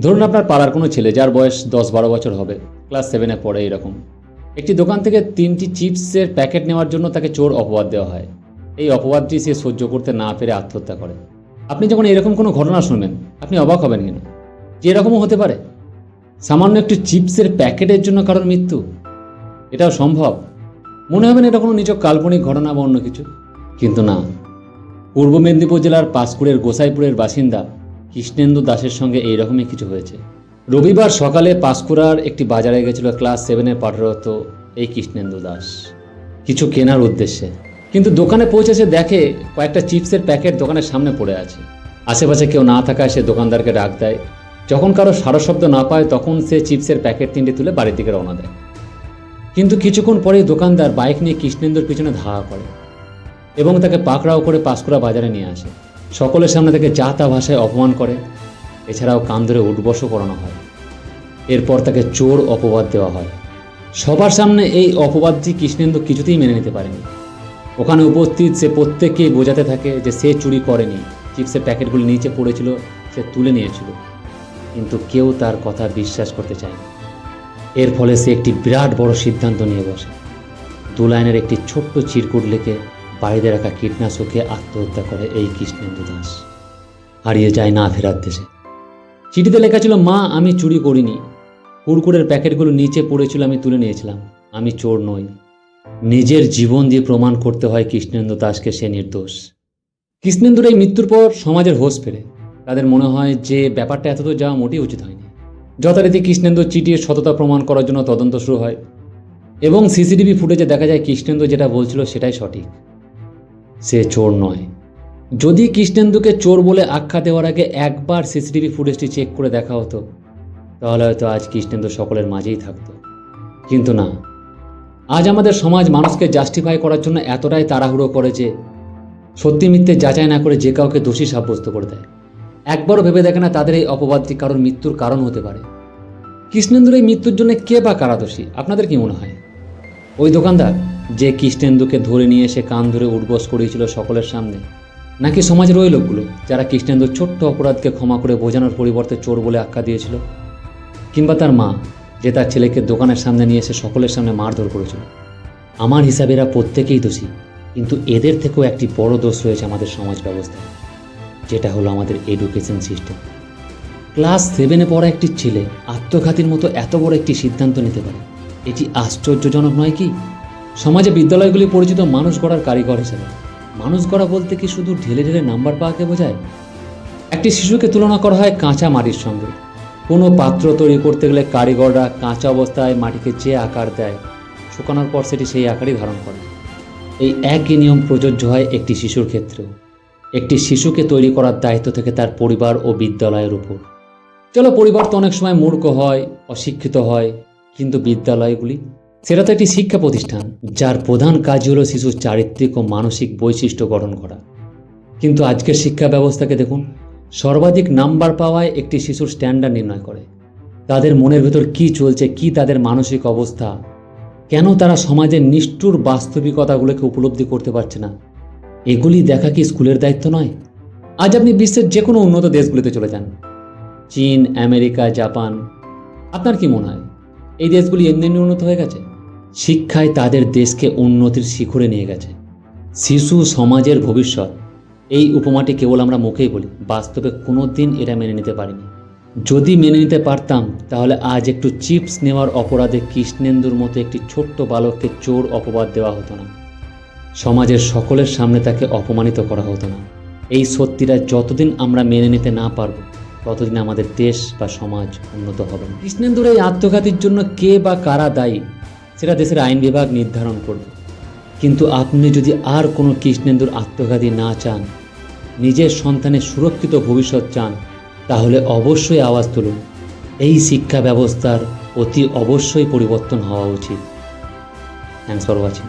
ধরুন আপনার পাড়ার কোনো ছেলে যার বয়স দশ বারো বছর হবে ক্লাস সেভেনে পড়ে এরকম। একটি দোকান থেকে তিনটি চিপসের প্যাকেট নেওয়ার জন্য তাকে চোর অপবাদ দেওয়া হয়। এই অপবাদটি সে সহ্য করতে না পেরে আত্মহত্যা করে। আপনি যখন এরকম কোনো ঘটনা শুনবেন, আপনি অবাক হবেন কেন? যে এরকমও হতে পারে। সামান্য একটু চিপসের প্যাকেটের জন্য কারোর মৃত্যু? এটাও সম্ভব? মনে হবে না এটা কোনো নিচক কাল্পনিক ঘটনা বা অন্য কিছু? কিন্তু না। পূর্ব মেদিনীপুর জেলার পাঁশকুড়ের গোসাইপুরের বাসিন্দা কৃষ্ণেন্দু দাসের সঙ্গে এইরকমই কিছু হয়েছে। রবিবার সকালে পাঁশকুড়ার একটি বাজারে গেছিল ক্লাস সেভেনে পাঠরত এই কৃষ্ণেন্দু দাস। কিছু কেনার উদ্দেশ্যে। কিন্তু দোকানে পৌঁছে সে দেখে কয়েকটা চিপসের প্যাকেট দোকানের সামনে পড়ে আছে। আশেপাশে কেউ না থাকায় সে দোকানদারকে ডাক দেয়। যখন কারও সারা শব্দ না পায়, তখন সে চিপসের প্যাকেট তিনটি তুলে বাড়ির দিকে রওনা দেয়। কিন্তু কিছুক্ষণ পরেই দোকানদার বাইক নিয়ে কৃষ্ণেন্দুর পিছনে ধাওয়া করে এবং তাকে পাকড়াও করে পাঁশকুড়া বাজারে নিয়ে আসে। সকলের সামনে তাকে যা তা ভাষায় অপমান করে। এছাড়াও কান ধরে উঠবসও করানো হয়। এরপর তাকে চোর অপবাদ দেওয়া হয়। সবার সামনে এই অপবাদটি কৃষ্ণেন্দু কিছুতেই মেনে নিতে পারেনি। ওখানে উপস্থিত সে প্রত্যেককেই বোঝাতে থাকে যে সে চুরি করেনি। চিপসের প্যাকেটগুলি নিচে পড়েছিল, সে তুলে নিয়েছিল। কিন্তু কেউ তার কথা বিশ্বাস করতে চায়নি। এর ফলে সে একটি বিরাট বড় সিদ্ধান্ত নিয়ে বসে। দু লাইনের একটি ছোট্ট চিরকুট লেখে বাড়িতে রাখা কীটনাশকে আত্মহত্যা করে এই কৃষ্ণেন্দু দাস। হারিয়ে যায় না ফেরার দেশে। চিঠিতে লেখা ছিল, মা, আমি চুরি করিনি। কুরকুরের প্যাকেটগুলো নিচে পড়েছিল, আমি তুলে নিয়েছিলাম। আমি চোর নই। নিজের জীবন দিয়ে প্রমাণ করতে হয় কৃষ্ণেন্দু দাসকে সে নির্দোষ। কৃষ্ণেন্দুর এই মৃত্যুর পর সমাজের হোশ ফেরে। তাদের মনে হয় যে ব্যাপারটা এতদূর যাওয়া মোটেই উচিত হয়নি। যথারীতি কৃষ্ণেন্দু চিঠির সততা প্রমাণ করার জন্য তদন্ত শুরু হয় এবং সিসিটিভি ফুটেজে দেখা যায় কৃষ্ণেন্দু যেটা বলছিল সেটাই সঠিক। সে চোর নয়। যদি কৃষ্ণেন্দুকে চোর বলে আখ্যা দেওয়ার আগে একবার সিসিটিভি ফুটেজটি চেক করে দেখা হতো, তাহলে হয়তো আজ কৃষ্ণেন্দু সকলের মাঝেই থাকতো। কিন্তু না, আজ আমাদের সমাজ মানুষকে জাস্টিফাই করার জন্য এতটাই তাড়াহুড়ো করে যে সত্যি মিথ্যে যাচাই না করে যে কাউকে দোষী সাব্যস্ত করে দেয়। একবারও ভেবে দেখে না তাদের এই অপবাদটি কারোর মৃত্যুর কারণ হতে পারে। কৃষ্ণেন্দুর এই মৃত্যুর জন্য কে বা কারা দোষী, আপনাদের কি মনে হয়? ওই দোকানদার? যে কৃষ্ণেন্দুকে ধরে নিয়ে এসে কান ধরে উঠবস করিয়েছিল সকলের সামনে। নাকি সমাজের ওই লোকগুলো, যারা কৃষ্ণেন্দুর ছোট্ট অপরাধকে ক্ষমা করে বোঝানোর পরিবর্তে চোর বলে আখ্যা দিয়েছিল? কিংবা তার মা, যে তার ছেলেকে দোকানের সামনে নিয়ে এসে সকলের সামনে মারধর করেছিল? আমার হিসাবে এরা প্রত্যেকেই দোষী, কিন্তু এদের থেকেও একটি বড় দোষ রয়েছে আমাদের সমাজ ব্যবস্থায়, যেটা হলো আমাদের এডুকেশন সিস্টেম ক্লাস সেভেনে পড়া একটি ছেলে আত্মঘাতীর মতো এত বড় একটি সিদ্ধান্ত নিতে পারে। এটি আশ্চর্যজনক নয় কি? সমাজে বিদ্যালয়গুলি পরিচিত মানুষ গড়ার কারিগর হিসেবে। মানুষ গড়া বলতে কি শুধু ঢেলে ঢেলে নাম্বার পাওয়াকে বোঝায়? একটি শিশুকে তুলনা করা হয় কাঁচা মাটির সঙ্গে। কোনো পাত্র তৈরি করতে গেলে কারিগররা কাঁচা অবস্থায় মাটিকে যে আকার দেয়, শুকানোর পর সেটি সেই আকারই ধারণ করে। এই একই নিয়ম প্রযোজ্য হয় একটি শিশুর ক্ষেত্রেও। একটি শিশুকে তৈরি করার দায়িত্ব থেকে তার পরিবার ও বিদ্যালয়ের উপর। চলো পরিবার তো অনেক সময় মূর্খ হয়, অশিক্ষিত হয়, কিন্তু বিদ্যালয়গুলি সেটা তো একটি শিক্ষা প্রতিষ্ঠান, যার প্রধান কাজ হলো শিশুর চারিত্রিক ও মানসিক বৈশিষ্ট্য গঠন করা। কিন্তু আজকের শিক্ষা ব্যবস্থাকে দেখুন, সর্বাধিক নাম্বার পাওয়ায় একটি শিশুর স্ট্যান্ডার্ড নির্ণয় করে। তাদের মনের ভেতর কি চলছে, কি তাদের মানসিক অবস্থা, কেন তারা সমাজের নিষ্ঠুর বাস্তবিকতাগুলোকে উপলব্ধি করতে পারছে না? এগুলি দেখা কি স্কুলের দায়িত্ব নয়? আজ আপনি বিশ্বের যে কোনো উন্নত দেশগুলিতে চলে যান। চীন, আমেরিকা, জাপান, আপনার কি মনে হয়? এই দেশগুলি এমনি এমনি উন্নত হয়ে গেছে। শিক্ষায় তাদের দেশকে উন্নতির শিখরে নিয়ে গেছে। শিশু সমাজের ভবিষ্যৎ, এই উপমাটি কেবল আমরা মুখেই বলি, বাস্তবে কোনো দিন এটা মেনে নিতে পারিনি। যদি মেনে নিতে পারতাম, তাহলে আজ একটু চিপস নেওয়ার অপরাধে কৃষ্ণেন্দুর মতো একটি ছোট্ট বালককে চোর অপবাদ দেওয়া হতো না। সমাজের সকলের সামনে তাকে অপমানিত করা হতো না। এই সত্যিটা যতদিন আমরা মেনে নিতে না পারব ততদিন আমাদের দেশ বা সমাজ উন্নত হবে না। কৃষ্ণেন্দুর এই আত্মঘাতীর জন্য কে বা কারা দায়ী, সেটা দেশের আইন বিভাগ নির্ধারণ করবে। কিন্তু আপনি যদি আর কোনো কৃষ্ণেন্দুর আত্মঘাতী না চান, নিজের সন্তানের সুরক্ষিত ভবিষ্যৎ চান, তাহলে অবশ্যই আওয়াজ তুলুন। এই শিক্ষা ব্যবস্থার অতি অবশ্যই পরিবর্তন হওয়া উচিত। Thanks for watching